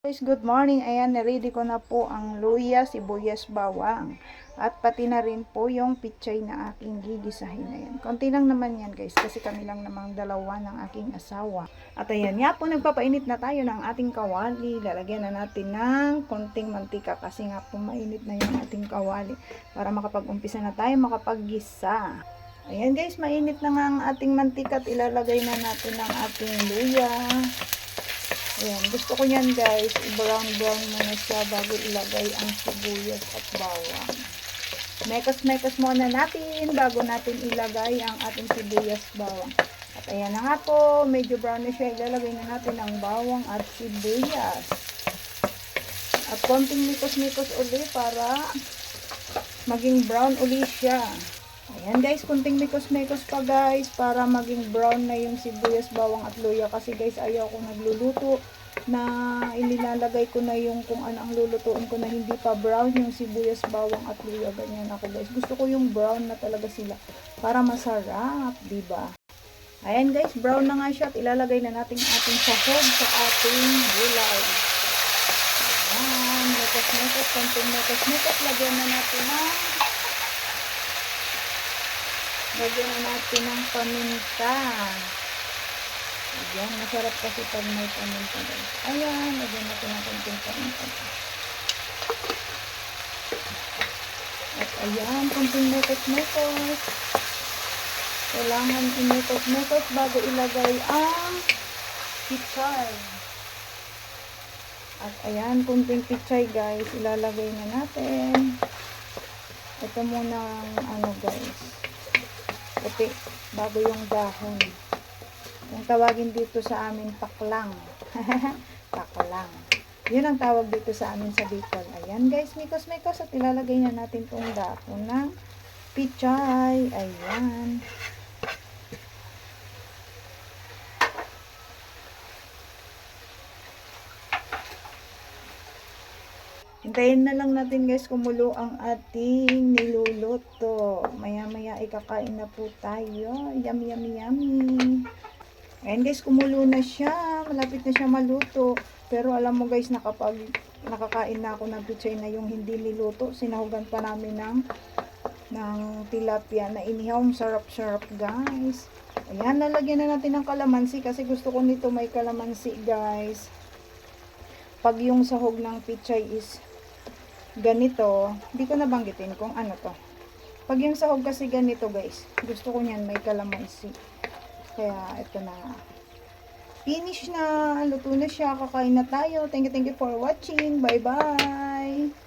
Guys, good morning. Ayan, ready ko na po ang luya, sibuyas, bawang. At pati na rin po yung pichay na aking gigisahin. Ayan. Konti lang naman yan guys, kasi kami lang namang dalawa ng aking asawa. At ayan, nga po, nagpapainit na tayo ng ating kawali. Lalagyan na natin ng konting mantika kasi nga po mainit na yung ating kawali. Para makapag-umpisa na tayo makapag-gisa. Ayan guys, mainit na nga ang ating mantika at ilalagay na natin ang ating luya. Ayan, gusto ko yan guys, i-brown brown muna siya bago ilagay ang sibuyas at bawang. Mekas-mekas muna natin bago natin ilagay ang ating sibuyas bawang. At ayan na nga po, medyo brown na siya, ilalagay na natin ang bawang at sibuyas. At konting mikos-mikos uli para maging brown uli siya. Ayan guys, kunting mikos-mikos pa guys para maging brown na yung sibuyas, bawang at luya kasi guys ayaw ko nagluluto na inilalagay ko na yung kung ano ang lulutuin ko na hindi pa brown yung sibuyas, bawang at luya. Ganyan ako guys. Gusto ko yung brown na talaga sila para masarap, 'di ba? Ayan guys, brown na nga siya at ilalagay na natin ating sahog sa ating gulay. Ayan, mekos-mekos, konting mekos-mekos, lagyan na natin ng Lagyan na natin ng paminta. Ayan, masarap kasi pag may paminta guys. Ayan, lagyan natin ng konting paminta. At ayan, konting mekos-mekos. Kailangan imekos-mekos bago ilagay ang pichay. At ayan, konting pichay guys, ilalagay na natin. Ito muna ang ano guys puti bago yung dahon. Yung tawagin dito sa amin paklang. paklang. Yun ang tawag dito sa amin sa Bicol. Ayan guys, mikos-mikos at ilalagay na natin tong dahon ng pichay. Ayan. Hintayin na lang natin guys kumulo ang ating niluluto. Maya maya ikakain na po tayo. Yummy yummy yummy. Ayan guys kumulo na siya. Malapit na siya maluto. Pero alam mo guys na kapag nakakain na ako ng pichay na yung hindi niluto, sinahugan pa namin ng ng tilapia na inihaw. Sarap-sarap guys. Ayan, lalagyan na natin ng kalamansi kasi gusto ko nito may kalamansi guys. Pag yung sahog ng pichay is ganito, hindi ko nabanggitin kung ano to. Pag yung sahog kasi ganito guys, gusto ko niyan may kalamansi. Kaya ito na. Finish na. Luto na siya. Kakain na tayo. Thank you, thank you for watching. Bye-bye.